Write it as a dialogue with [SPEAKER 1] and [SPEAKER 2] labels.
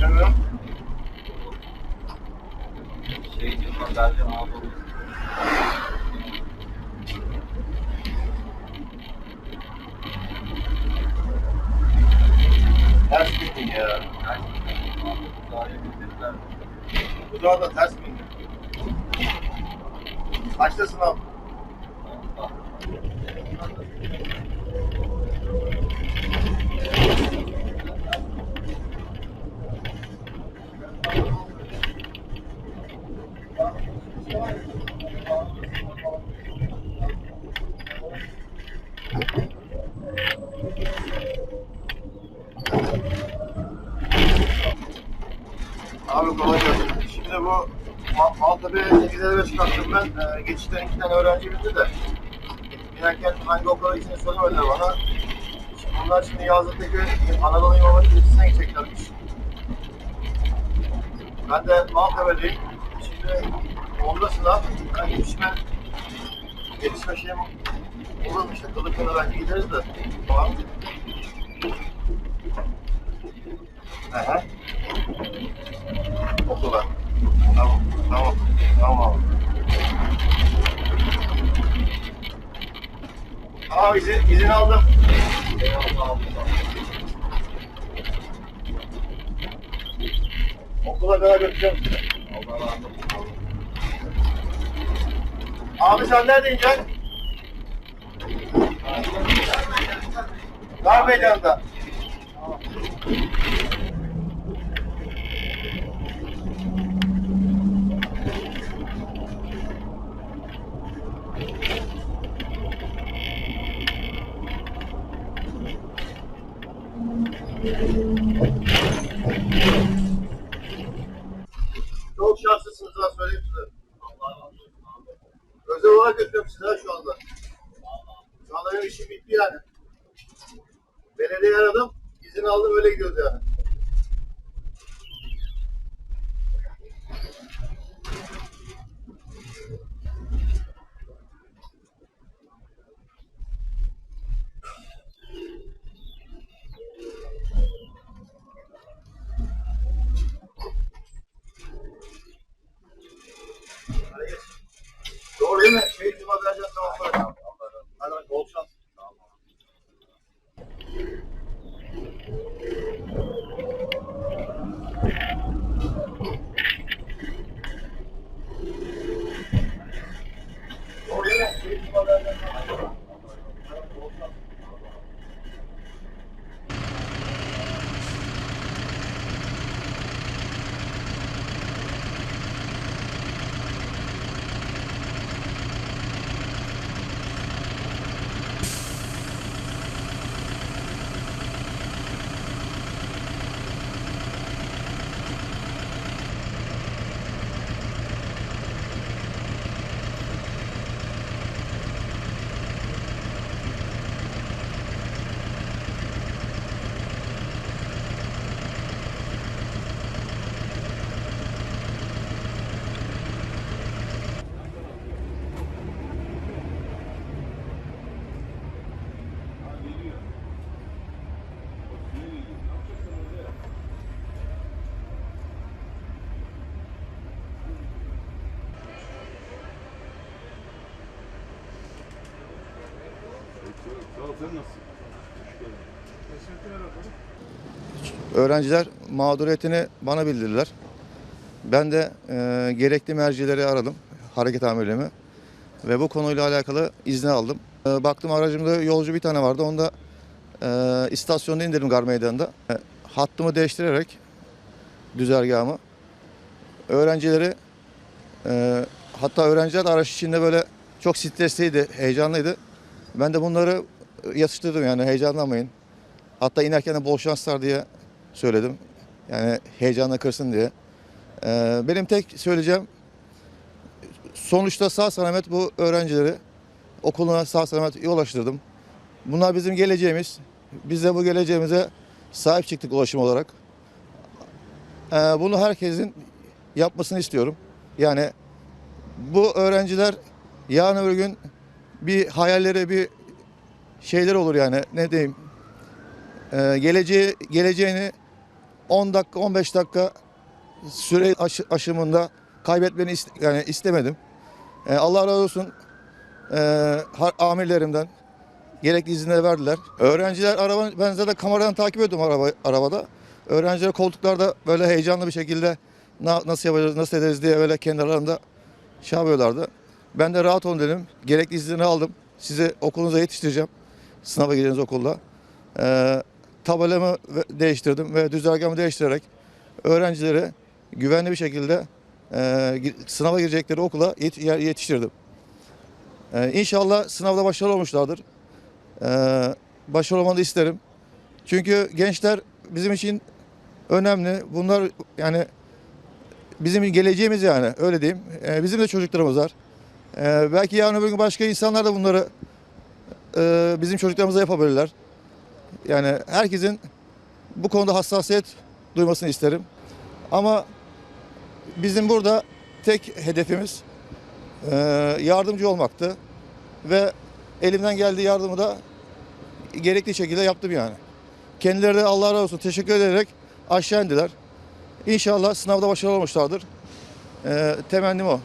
[SPEAKER 1] Bilmiyorum. Şey diyor, pazarcı abi.
[SPEAKER 2] Ters bindi ya.
[SPEAKER 1] Ters bindi. Uzağa
[SPEAKER 2] bindirdiler. Uzağa da ters Abi kolay gelsin. Şimdi bu Ma- Maltepe 8'e çıkarttım ben. Ee, geçişten iki tane öğrenci bitti de. Giderken hangi okula gittiğini sormadılar bana. Şimdi bunlar şimdi Yazlık'taki Anadolu İmam Hatip Lisesi'ne gideceklermiş. Ben de Maltepe'deyim. Şimdi onda sınav. Ben yetişme, yetişme şeyim olur işte. Kılıçlara belki gideriz de. Tamam. Aha. Okula. Tamam, tamam, tamam. Aa izin, izin aldım. Okula kadar götüreceğim sizi.
[SPEAKER 1] Allah razı olsun.
[SPEAKER 2] Abi sen nerede ineceksin? Dar meydanda. Çok şanslısınız ha söyleyeyim size. Özel olarak götürüyorum sizi ha şu anda. Benim işim bitti yani. Belediye aradım, izin aldım öyle gidiyoruz yani. Öğrenciler mağduriyetini bana bildirdiler. Ben de e, gerekli mercileri aradım, hareket amirliğimi. Ve bu konuyla alakalı izni aldım. E, baktım aracımda yolcu bir tane vardı. Onu da e, istasyonda indirdim Gar Meydanı'nda. E, hattımı değiştirerek düzergahımı öğrencileri e, hatta öğrenciler de araç içinde böyle çok stresliydi, heyecanlıydı. Ben de bunları yatıştırdım yani heyecanlanmayın. Hatta inerken de bol şanslar diye söyledim. Yani heyecanla kırsın diye. Ee, benim tek söyleyeceğim sonuçta sağ selamet bu öğrencileri okuluna sağ selamet ulaştırdım. Bunlar bizim geleceğimiz. Biz de bu geleceğimize sahip çıktık ulaşım olarak. Ee, bunu herkesin yapmasını istiyorum. Yani bu öğrenciler yarın öbür gün bir hayalleri bir şeyler olur yani ne diyeyim ee, geleceği geleceğini 10 dakika 15 dakika süre aşı- aşımında kaybetmeni ist- yani istemedim. E, Allah razı olsun e, amirlerimden gerekli izinleri verdiler. Öğrenciler araba ben zaten kameradan takip ediyordum araba arabada. Öğrenciler koltuklarda böyle heyecanlı bir şekilde na- nasıl yapacağız, nasıl ederiz diye böyle kendi aralarında şey yapıyorlardı. Ben de rahat olun dedim. Gerekli izinleri aldım. Sizi okulunuza yetiştireceğim. Sınava gireceğiniz okulda. Ee, tabelamı değiştirdim ve düzergahımı değiştirerek öğrencileri güvenli bir şekilde e, sınava girecekleri okula yet- yetiştirdim. Ee, inşallah sınavda başarılı olmuşlardır. Ee, başarılı olmanı isterim. Çünkü gençler bizim için önemli. Bunlar yani bizim geleceğimiz yani öyle diyeyim. Ee, bizim de çocuklarımız var. Ee, belki yarın öbür gün başka insanlar da bunları e, bizim çocuklarımıza yapabilirler. Yani herkesin bu konuda hassasiyet duymasını isterim. Ama bizim burada tek hedefimiz e, yardımcı olmaktı. Ve elimden geldiği yardımı da gerekli şekilde yaptım yani. Kendileri Allah razı olsun teşekkür ederek aşağı indiler. İnşallah sınavda başarılı olmuşlardır. E, temennim o.